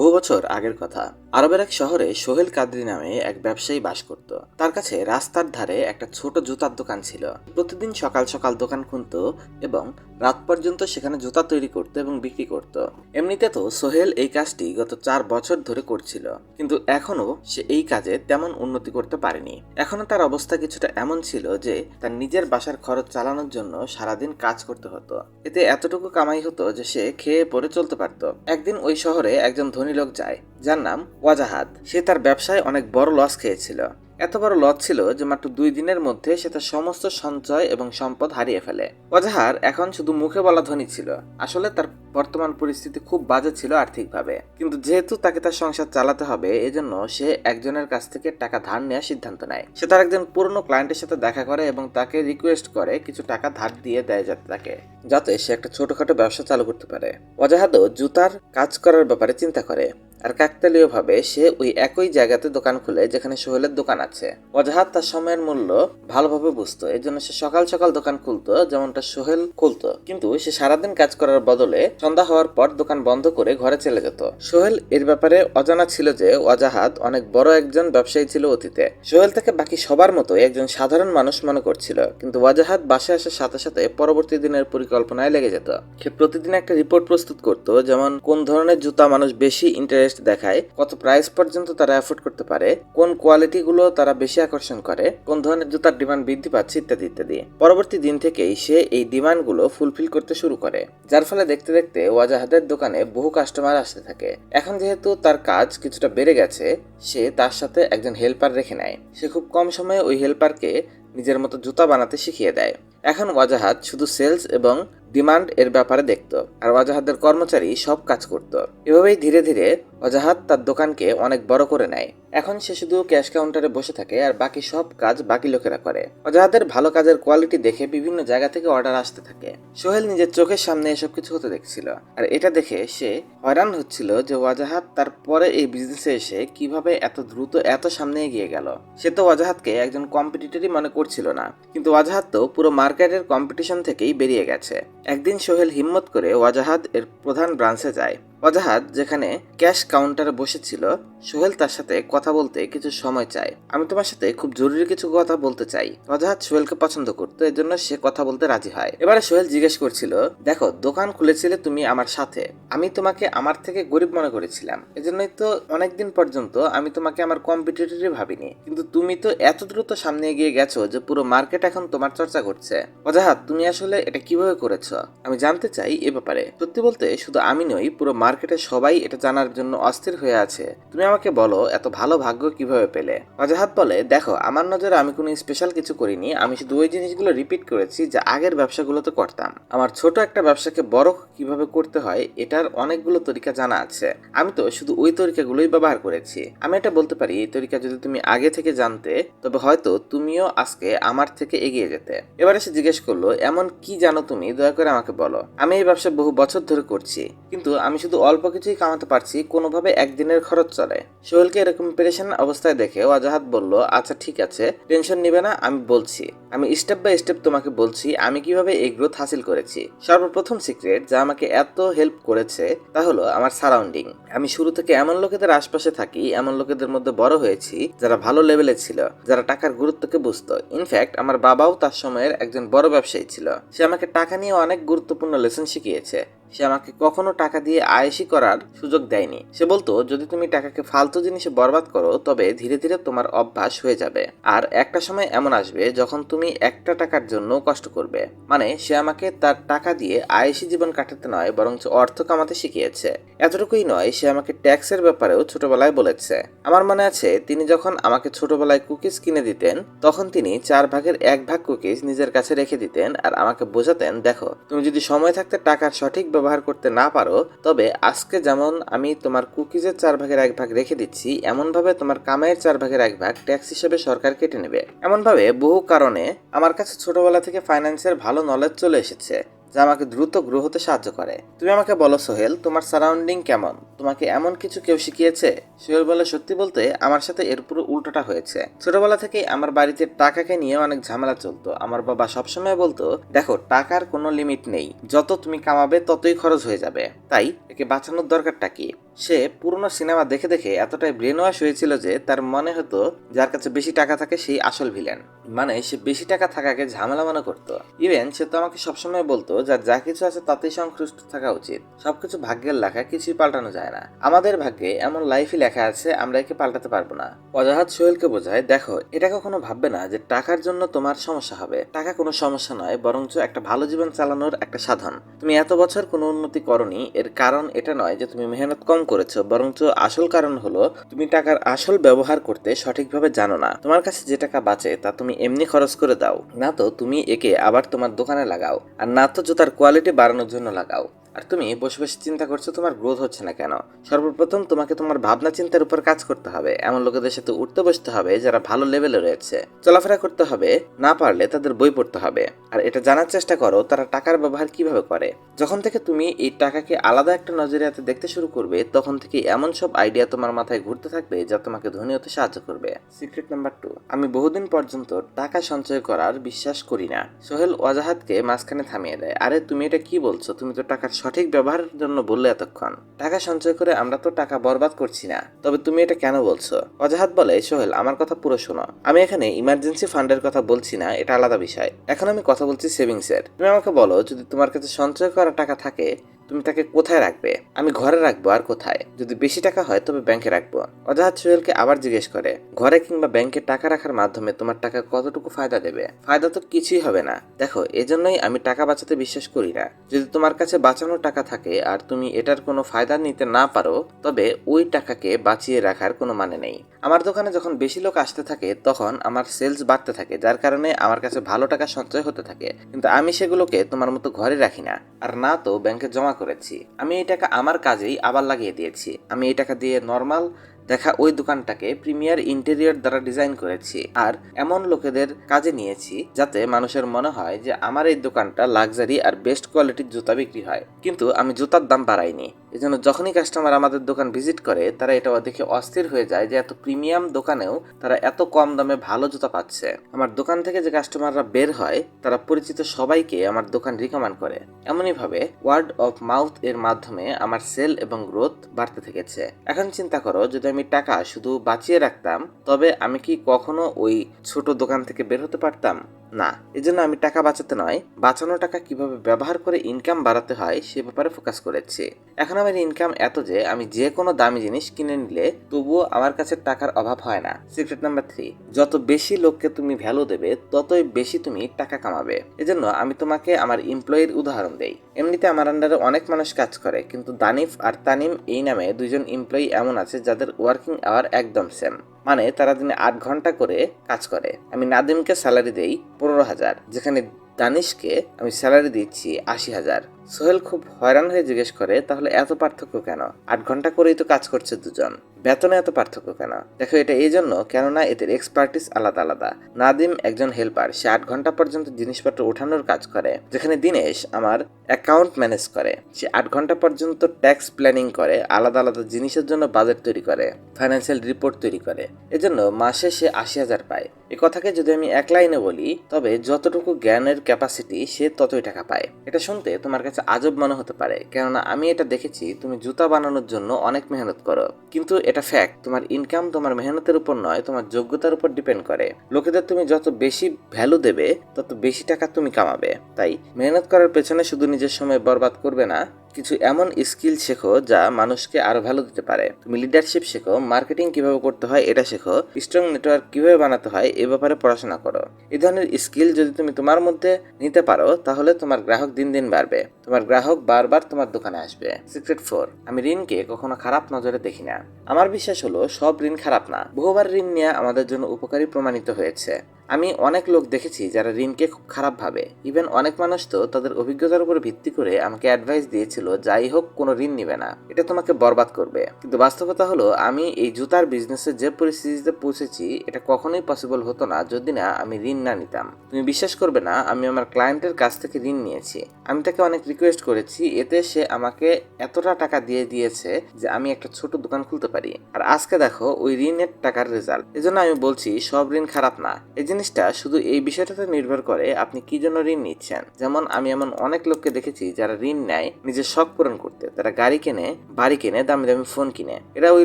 বহু বছর আগের কথা। আরবের এক শহরে সোহেল কাদরি নামে এক ব্যবসায়ী বাস করত। তার কাছে রাস্তার ধারে একটা ছোট জুতার দোকান ছিল। প্রতিদিন সকাল সকাল দোকান খুনত এবং রাত পর্যন্ত সেখানে জুতা তৈরি করত এবং বিক্রি করত। এমনিতে তো সোহেল এই কাজটি গত চার বছর ধরে করছিল। কিন্তু এখনও সে এই কাজে তেমন উন্নতি করতে পারেনি। এখনও তার অবস্থা কিছুটা এমন ছিল যে, তার নিজের বাসার খরচ চালানোর জন্য সারাদিন কাজ করতে হতো। এতে এতটুকু কামাই হতো যে সে খেয়ে পরে চলতে পারত। একদিন ওই শহরে একজন ধনী লোক যায় যার নাম ওয়াজাহাত। সে তার ব্যবসায় অনেক বড় লস খেয়েছিল। এত বড় লজ ছিল যে মাত্র দুই দিনের মধ্যে সে তার সমস্ত সঞ্চয় এবং সম্পদ হারিয়ে ফেলে। ওয়াজাহার এখন শুধু মুখে বলা ধনী ছিল। আসলে তার বর্তমান পরিস্থিতি খুব বাজে ছিল আর্থিকভাবে। কিন্তু যেহেতু তাকে তার সংসার চালাতে হবে, এজন্য সে একজনের কাছ থেকে টাকা ধার নেওয়ার সিদ্ধান্ত নেয়। সে তার একজন পুরনো ক্লায়েন্টের সাথে দেখা করে এবং তাকে রিকোয়েস্ট করে কিছু টাকা ধার দিয়ে দেয় যাতে তাকে, যাতে সে একটা ছোটখাটো ব্যবসা চালু করতে পারে। ওয়াজাহাদও জুতার কাজ করার ব্যাপারে চিন্তা করে। আর কাকতালীয়ভাবে সে ওই একই জায়গাতে দোকান খুলে যেখানে সোহেলের দোকান আছে। অজাহাত তার সময়ের মূল্য ভালোভাবে বুঝতো এই জন্য সে সকাল সকাল দোকান খুলতো, যেমনটা সোহেল খুলতো। কিন্তু সে সারাদিন কাজ করার বদলে সন্ধ্যা হওয়ার পর দোকান বন্ধ করে ঘরে চলে যেত। সোহেল এর ব্যাপারে অজানা ছিল যে ওয়াজাহাত অনেক বড় একজন ব্যবসায়ী ছিল অতীতে। সোহেল তাকে বাকি সবার মতো একজন সাধারণ মানুষ মনে করছিল। কিন্তু ওয়াজাহাত বাসায় আসার সাথে সাথে পরবর্তী দিনের পরিকল্পনায় লেগে যেত। সে প্রতিদিন একটা রিপোর্ট প্রস্তুত করত, যেমন কোন ধরনের জুতা মানুষ বেশি ইন্টারেস্ট দেখায় কত প্রাইস পর্যন্ত তারা অ্যাফোর্ড করতে পারে, কোন কোয়ালিটি গুলো তারা বেশি আকর্ষণ করে, কোন ধরনের জুতার ডিমান্ড বৃদ্ধি পাচ্ছে ইত্যাদি ইত্যাদি। পরবর্তী দিন থেকেই সে এই ডিমান্ডগুলো ফুলফিল করতে শুরু করে, যার ফলে দেখতে দেখতে ওয়াজাহাদের দোকানে বহু কাস্টমার আসতে থাকে। এখন যেহেতু তার কাজ কিছুটা বেড়ে গেছে, সে তার সাথে একজন হেল্পার রেখে নেয়। সে খুব কম সময়ে ওই হেল্পারকে নিজের মতো জুতা বানাতে শিখিয়ে দেয়। এখন ওয়াজাহাত শুধু সেলস এবং ডিমান্ড এর ব্যাপারে দেখত, আর ওয়াজাহাতের কর্মচারী সব কাজ করত। এভাবেই ধীরে ধীরে ওয়াজাহাত তার দোকানকে অনেক বড় করে নেয়। এখন সে শুধু ক্যাশ কাউন্টারে বসে থাকে আর বাকি সব কাজ বাকি লোকেরা করে। ওয়াজাহাতের ভালো কাজের কোয়ালিটি দেখে বিভিন্ন জায়গা থেকে অর্ডার আসতে থাকে। সোহেল নিজের চোখের সামনে এসব কিছু হতে দেখছিল, আর এটা দেখে সে হয়রান হচ্ছিল যে ওয়াজাহাত তারপরে এই বিজনেসে এসে কীভাবে এত দ্রুত এত সামনে এগিয়ে গেল। সে তো ওয়াজাহাতকে একজন কম্পিটিটরই মনে করছিল না, কিন্তু ওয়াজাহাত তো পুরো মার্কেটের কম্পিটিশন থেকেই বেরিয়ে গেছে। একদিন সোহেল হিম্মত করে ওয়াজাহাদ এর প্রধান ব্রাঞ্চে যায়। ওয়াজাহাত যেখানে ক্যাশ কাউন্টারে বসেছিল, সোহেল তার সাথে কথা বলতে কিছু সময় চায়। আমি তোমার সাথে খুব জরুরি কিছু কথা বলতে চাই। ওয়াজাহাত সোহেলকে পছন্দ করতো এর জন্য সে কথা বলতে রাজি হয়। এবারে সোহেল জিজ্ঞেস করছিল, দেখো, দোকান খুলেছিলে তুমি আমার সাথে। আমি তোমাকে আমার থেকে গরিব মনে করেছিলাম। এজন্যই তো অনেকদিন পর্যন্ত আমি তোমাকে আমার কম্পিটিটরই ভাবিনি। কিন্তু তুমি তো এত দ্রুত সামনে এগিয়ে গেছো যে পুরো মার্কেট এখন তোমার চর্চা করছে। অজাহাত, তুমি আসলে এটা কীভাবে করেছ? আমি জানতে চাই এ ব্যাপারে। সত্যি বলতে, শুধু আমি নই, পুরো মার্কেটে সবাই এটা জানার জন্য অস্থির হয়ে আছে। তুমি আমাকে বলো, এত ভালো ভাগ্য কীভাবে পেলে? ওয়াজাহাত বলে, দেখো, আমার নজরে আমি কোনো স্পেশাল কিছু করিনি। আমি শুধু ওই জিনিসগুলো রিপিট করেছি যা আগের ব্যবসাগুলোতে করতাম। আমার ছোট একটা ব্যবসাকে বড় কীভাবে করতে হয়, এটার অনেকগুলো তরিকা জানা আছে। আমি তো শুধু ওই তরিকাগুলোই ব্যবহার করেছি। আমি এটা বলতে পারি, এই তরিকা যদি তুমি আগে থেকে জানতে, তবে হয়তো তুমিও আজকে আমার থেকে এগিয়ে যেতে। এবারে এসে জিজ্ঞেস করল, এমন কি জানো তুমি? দয়া করে আমাকে বলো। আমি এই ব্যবসা বহু বছর ধরে করছি, কিন্তু আমি শুধু অল্প কিছুই কামাতে পারছি, কোনোভাবে একদিনের খরচ চলে। সোহেলকে এরকম পেরেশান অবস্থায় দেখে ওয়াজাহাত বলল আচ্ছা ঠিক আছে, টেনশন নিবে না, আমি বলছি। আমি স্টেপ বাই স্টেপ তোমাকে বলছি, আমি কীভাবে এই গ্রোথ হাসিল করেছি। সর্বপ্রথম সিক্রেট, যা আমাকে এত হেল্প করেছে, তা হলো আমার সারাউন্ডিং। আমি শুরু থেকে এমন লোকেদের আশপাশে থাকি, এমন লোকেদের মধ্যে বড় হয়েছি, যারা ভালো লেভেলে ছিল, যারা টাকার গুরুত্বকে বুঝতো। ইনফ্যাক্ট আমার বাবাও তার সময়ের একজন বড় ব্যবসায়ী ছিল। সে আমাকে টাকা নিয়ে অনেক গুরুত্বপূর্ণ লেসন শিখিয়েছে। সে আমাকে কখনো টাকা দিয়ে আয়েসি করার সুযোগ দেয়নি। সে বলতো, যদি তুমি টাকাকে ফালতু জিনিসে বরবাদ করো, তবে ধীরে ধীরে তোমার অভ্যাস হয়ে যাবে। আর একটা সময় এমন আসবে যখন তুমি একটা টাকার জন্য কষ্ট করবে। মানে সে আমাকে তার টাকা দিয়ে আয়েসি জীবন কাটাতে নয় বরং অর্থ কামাতে শিখিয়েছে। এতটুকুই নয়, সে আমাকে ট্যাক্সের ব্যাপারেও ছোটবেলায় বলেছে। আমার মনে আছে, তিনি যখন আমাকে ছোটবেলায় কুকিজ কিনে দিতেন, তখন তিনি চার ভাগের এক ভাগ কুকিজ নিজের কাছে রেখে দিতেন আর আমাকে বোঝাতেন, দেখো, তুমি যদি সময় থাকতে টাকার সঠিক ব্যবহার করতে না পারো, তবে আজকে যেমন আমি তোমার কুকিজের চার ভাগের এক ভাগ রেখে দিচ্ছি, এমনভাবে তোমার কামাইয়ের চার ভাগের এক ভাগ ট্যাক্স হিসেবে সরকার কেটে নেবে। এমনভাবে বহু কারণে আমার কাছে ছোটবেলা থেকে ফাইন্যান্সের ভালো নলেজ চলে এসেছে। যা আমাকে দ্রুত গ্রো হতে সাহায্য করে। তুমি আমাকে বলো, সোহেল, তোমার সারাউন্ডিং কেমন? তোমাকে এমন কিছু কেউ শিখিয়েছে? সোহেল বলে সত্যি বলতে, আমার সাথে এর পুরো উল্টোটা হয়েছে। ছোটবেলা থেকেই আমার বাড়িতে টাকাকে নিয়ে অনেক ঝামেলা চলতো। আমার বাবা সবসময় বলতো, দেখো, টাকার কোনো লিমিট নেই। যত তুমি কামাবে, ততই খরচ হয়ে যাবে। তাই, একে বাঁচানোর দরকারটা কি? সে পুরনো সিনেমা দেখে দেখে এতটাই ব্রেন ওয়াশ হয়েছিল যে, তার মনে হতো যার কাছে বেশি টাকা থাকে সেই আসল ভিলেন মানে সে বেশি টাকা থাকাকে ঝামেলা মনে করতো। ইভেন সে তো আমাকে সবসময় বলতো যার যা কিছু আছে তাতেই সংশ্লিষ্ট থাকা উচিত। সবকিছু ভাগ্যের লেখা, কিছুই পাল্টানো যায় না। আমাদের ভাগ্যে এমন লাইফই লেখা আছে, আমরা একে পাল্টাতে পারব না। অজাহাত সোহেলকে বোঝায়, দেখো, এটা কখনো ভাববে না যে টাকার জন্য তোমার সমস্যা হবে। টাকা কোনো সমস্যা নয়, বরঞ্চ একটা ভালো জীবন চালানোর একটা সাধন। তুমি এত বছর কোনো উন্নতি করনি, এর কারণ এটা নয় যে তুমি মেহনত কম করেছ, বরঞ্চ আসল কারণ হলো তুমি টাকার আসল ব্যবহার করতে সঠিকভাবে জানো না। তোমার কাছে যে টাকা বাঁচে, তা তুমি এমনি খরচ করে দাও। না তো, তুমি একে আবার তোমার দোকানে লাগাও। আর না তো জুতার কোয়ালিটি বাড়ানোর জন্য লাগাও। আর তুমি বসে বসে চিন্তা করছ, তোমার গ্রোথ হচ্ছে না কেন? সর্বপ্রথম তোমাকে তোমার ভাবনা চিন্তার উপর কাজ করতে হবে। এমন লোকেদের সাথে উঠতে বসতে হবে যারা ভালো লেভেলে রয়েছে। চলাফেরা করতে হবে, না পারলে তাদের বই পড়তে হবে। আর এটা জানার চেষ্টা করো, তারা টাকার ব্যবহার কীভাবে করে। যখন থেকে তুমি এই টাকাকে আলাদা একটা নজরিয়াতে দেখতে শুরু করবে, তখন থেকে এমন সব আইডিয়া তোমার মাথায় ঘুরতে থাকবে যা তোমাকে ধনী হতে সাহায্য করবে। সিক্রেট নাম্বার টু আমি বহুদিন পর্যন্ত টাকা সঞ্চয় করার বিশ্বাস করি না। সোহেল ওয়াজাহাতকে মাঝখানে থামিয়ে দেয়। আরে, তুমি এটা কি বলছো? তুমি তো টাকার সঠিক ব্যবহারের জন্য বললে এতক্ষণ, টাকা সঞ্চয় করে আমরা তো টাকা বরবাদ করছি না। তবে তুমি এটা কেন বলছো? অজাহাত বলে, সোহেল, আমার কথা পুরো শোনো। আমি এখানে ইমার্জেন্সি ফান্ডের কথা বলছি না, এটা আলাদা বিষয়। এখন আমি কথা বলছি সেভিংসের তুমি আমাকে বলো, যদি তোমার কাছে সঞ্চয় করা টাকা থাকে তুমি তাকে কোথায় রাখবে? আমি ঘরে রাখব আর কোথায়? যদি বেশি টাকা হয়, তবে ব্যাংকে রাখব। অজাহাত সোহেলকে আবার জিজ্ঞেস করে, ঘরে কিংবা ব্যাংকে টাকা রাখার মাধ্যমে তোমার টাকা কতটুকু ফায়দা দেবে? ফায়দা তো কিছুই হবে না। দেখো, এজন্যই আমি টাকা বাঁচাতে বিশ্বাস করি না। যদি তোমার কাছে বাঁচানো টাকা থাকে আর তুমি এটার কোনো ফায়দা নিতে না পারো, তবে ওই টাকাকে বাঁচিয়ে রাখার কোনো মানে নেই। আমার দোকানে যখন বেশি লোক আসতে থাকে, তখন আমার সেলস বাড়তে থাকে, যার কারণে আমার কাছে ভালো টাকা সঞ্চয় হতে থাকে। কিন্তু আমি সেগুলোকে তোমার মতো ঘরে রাখি না। আর না তো ব্যাংকে জমা করেছি। আমি এই টাকা আমার কাজেই আবার লাগিয়ে দিয়েছি। আমি এই টাকা দিয়ে নর্মাল দেখা ওই দোকানটাকে প্রিমিয়ার ইন্টেরিয়র দ্বারা ডিজাইন করেছি আর এমন লোকেদের কাজে নিয়েছি যাতে মানুষের মনে হয় যে আমার এই দোকানটা লাক্সারি আর বেস্ট কোয়ালিটির জুতা বিক্রি হয়। কিন্তু আমি জুতার দাম বাড়াইনি। এজন্য যখনই কাস্টমার আমাদের দোকান ভিজিট করে, তারা এটা দেখে অস্থির হয়ে যায় যে এত প্রিমিয়াম দোকানেও তারা এত কম দামে ভালো জুতা পাচ্ছে। আমার দোকান থেকে যে কাস্টমাররা বের হয়, তারা পরিচিত সবাইকে আমার দোকান রিকমেন্ড করে। এমনইভাবে ওয়ার্ড অফ মাউথ এর মাধ্যমে আমার সেল এবং গ্রোথ বাড়তে থেকেছে। এখন চিন্তা করো, যদি আমি টাকা শুধু বাঁচিয়ে রাখতাম, তবে আমি কি কখনো ওই ছোট দোকান থেকে বের হতে পারতাম? না, এজন্য আমি টাকা বাঁচাতে নয়। বাঁচানো টাকা কীভাবে ব্যবহার করে ইনকাম বাড়াতে হয় সে ব্যাপারে ফোকাস করেছি। এখন আমার ইনকাম এত যে, আমি যে কোনো দামি জিনিস কিনে নিলে তবুও আমার কাছে টাকার অভাব হয় না। সিক্রেট নাম্বার থ্রি যত বেশি লোককে তুমি ভ্যালু দেবে, ততই বেশি তুমি টাকা কামাবে। এজন্য আমি তোমাকে আমার এমপ্লয়ির উদাহরণ দেই। এমনিতে আমার আন্ডারে অনেক মানুষ কাজ করে, কিন্তু দানিফ আর তানিম এই নামে দুইজন এমপ্লয়ি এমন আছে যাদের ওয়ার্কিং আওয়ার একদম সেম মানে তারা দিনে আট ঘণ্টা করে কাজ করে। আমি নাদিমকে স্যালারি দেই পনেরো হাজার, যেখানে দানিশকে আমি স্যালারি দিচ্ছি আশি হাজার। সোহেল খুব হয়রান হয়ে জিজ্ঞেস করে, তাহলে এত পার্থক্য কেন? আট ঘণ্টা করেই তো কাজ করছে দুজন। বেতনে এত পার্থক্য কেন? দেখো এটা এই জন্য কেননা এদের এক্সপার্টিস আলাদা আলাদা। নাদিম একজন হেল্পার সে আট ঘণ্টা পর্যন্ত জিনিসপত্র ওঠানোর কাজ করে, যেখানে দিনেশ আমার অ্যাকাউন্ট ম্যানেজ করে। সে আট ঘণ্টা পর্যন্ত ট্যাক্স প্ল্যানিং করে, আলাদা আলাদা জিনিসের জন্য বাজেট তৈরি করে ফাইন্যান্সিয়াল রিপোর্ট তৈরি করে। এজন্য মাসে সে আশি হাজার পায়। এ কথাকে যদি আমি এক লাইনে বলি, তবে যতটুকু জ্ঞানের ক্যাপাসিটি সে ততই টাকা পায়। এটা শুনতে তোমার কাছে আজব মনে হতে পারে। কেননা আমি এটা দেখেছি, তুমি জুতা বানানোর জন্য অনেক মেহনত করো। কিন্তু এটা ফ্যাক্ট তোমার ইনকাম তোমার মেহনতের উপর নয়, তোমার যোগ্যতার উপর ডিপেন্ড করে। লোকেদের তুমি যত বেশি ভ্যালু দেবে, তত বেশি টাকা তুমি কামাবে। তাই মেহনত করার পেছনে শুধু নিজের সময় বরবাদ করবে না কিছু এমন স্কিল শেখো যা মানুষকে আরও ভালো দিতে পারে। তুমি লিডারশিপ শেখো মার্কেটিং কীভাবে করতে হয় এটা শেখো স্ট্রং নেটওয়ার্ক কীভাবে বানাতে হয় এ ব্যাপারে পড়াশোনা করো। এই ধরনের স্কিল যদি তুমি তোমার মধ্যে নিতে পারো, তাহলে তোমার গ্রাহক দিন দিন বাড়বে। তোমার গ্রাহক বারবার তোমার দোকানে আসবে। সিক্রেট ফোর আমি ঋণকে কখনো খারাপ নজরে দেখি না। আমার বিশ্বাস হলো, সব ঋণ খারাপ না। বহুবার ঋণ নেওয়া আমাদের জন্য উপকারী প্রমাণিত হয়েছে। আমি অনেক লোক দেখেছি যারা ঋণকে খুব খারাপ ভাবে। ইভেন অনেক মানুষ তো তাদের অভিজ্ঞতার উপর ভিত্তি করে আমাকে অ্যাডভাইস দিয়েছিল, যাই হোক, কোনো ঋণ নিবে না। এটা তোমাকে বরবাদ করবে। কিন্তু বাস্তবতা হলো, আমি এই জুতার বিজনেসে যে পরিস্থিতিতে পৌঁছেছি, এটা কখনোই পসিবল হতো না যদি না আমি ঋণ না নিতাম। তুমি বিশ্বাস করবে না, আমি আমার ক্লায়েন্টের কাছ থেকে ঋণ নিয়েছি। আমি তাকে অনেক রিকোয়েস্ট করেছি, এতে সে আমাকে এতটা টাকা দিয়ে দিয়েছে যে আমি একটা ছোট দোকান খুলতে পারি। আর আজকে দেখো, ওই ঋণের টাকার রেজাল্ট এজন্য আমি বলছি, সব ঋণ খারাপ না। এই জিনিসটা শুধু এই বিষয়টাতে নির্ভর করে আপনি কি জন্য ঋণ নিচ্ছেন। যেমন আমি এমন অনেক লোককে দেখেছি যারা ঋণ নেয়, নিজের শখ পূরণ করতে। তারা গাড়ি কেনে, বাড়ি কেনে, দামি দামি ফোন কিনে। এরা ওই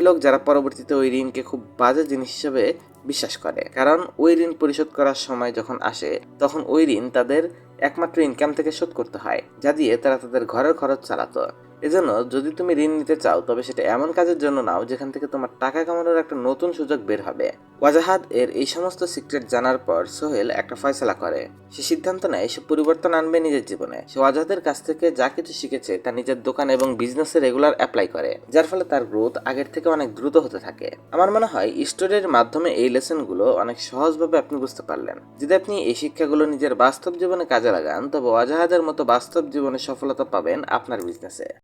লোক যারা পরবর্তীতে ওই ঋণকে খুব বাজে জিনিস হিসেবে বিশ্বাস করে। কারণ ওই ঋণ পরিশোধ করার সময় যখন আসে, তখন ওই ঋণ তাদের একমাত্র ইনকাম থেকে শোধ করতে হয়। যা দিয়ে তারা তাদের ঘরের খরচ চালাতো। এজন্য যদি তুমি ঋণ নিতে চাও, তবে সেটা এমন কাজের জন্য নাও যেখান থেকে তোমার টাকা কামানোর একটা নতুন সুযোগ বের হবে। ওয়াজাহাদ এর এই সমস্ত সিক্রেট জানার পর সোহেল একটা ফয়সলা করে। সে সিদ্ধান্ত নেয়, সে পরিবর্তন আনবে নিজের জীবনে। সে ওয়াজাহাদের কাছ থেকে যা কিছু শিখেছে তা নিজের দোকান এবং বিজনেসে রেগুলার অ্যাপ্লাই করে, যার ফলে তার গ্রোথ আগের থেকে অনেক দ্রুত হতে থাকে। আমার মনে হয়, স্টোরির মাধ্যমে এই লেসনগুলো অনেক সহজভাবে আপনি বুঝতে পারলেন। যদি আপনি এই শিক্ষাগুলো নিজের বাস্তব জীবনে কাজে লাগান, তবে ওয়াজাহাদের মতো বাস্তব জীবনে সফলতা পাবেন আপনার বিজনেসে।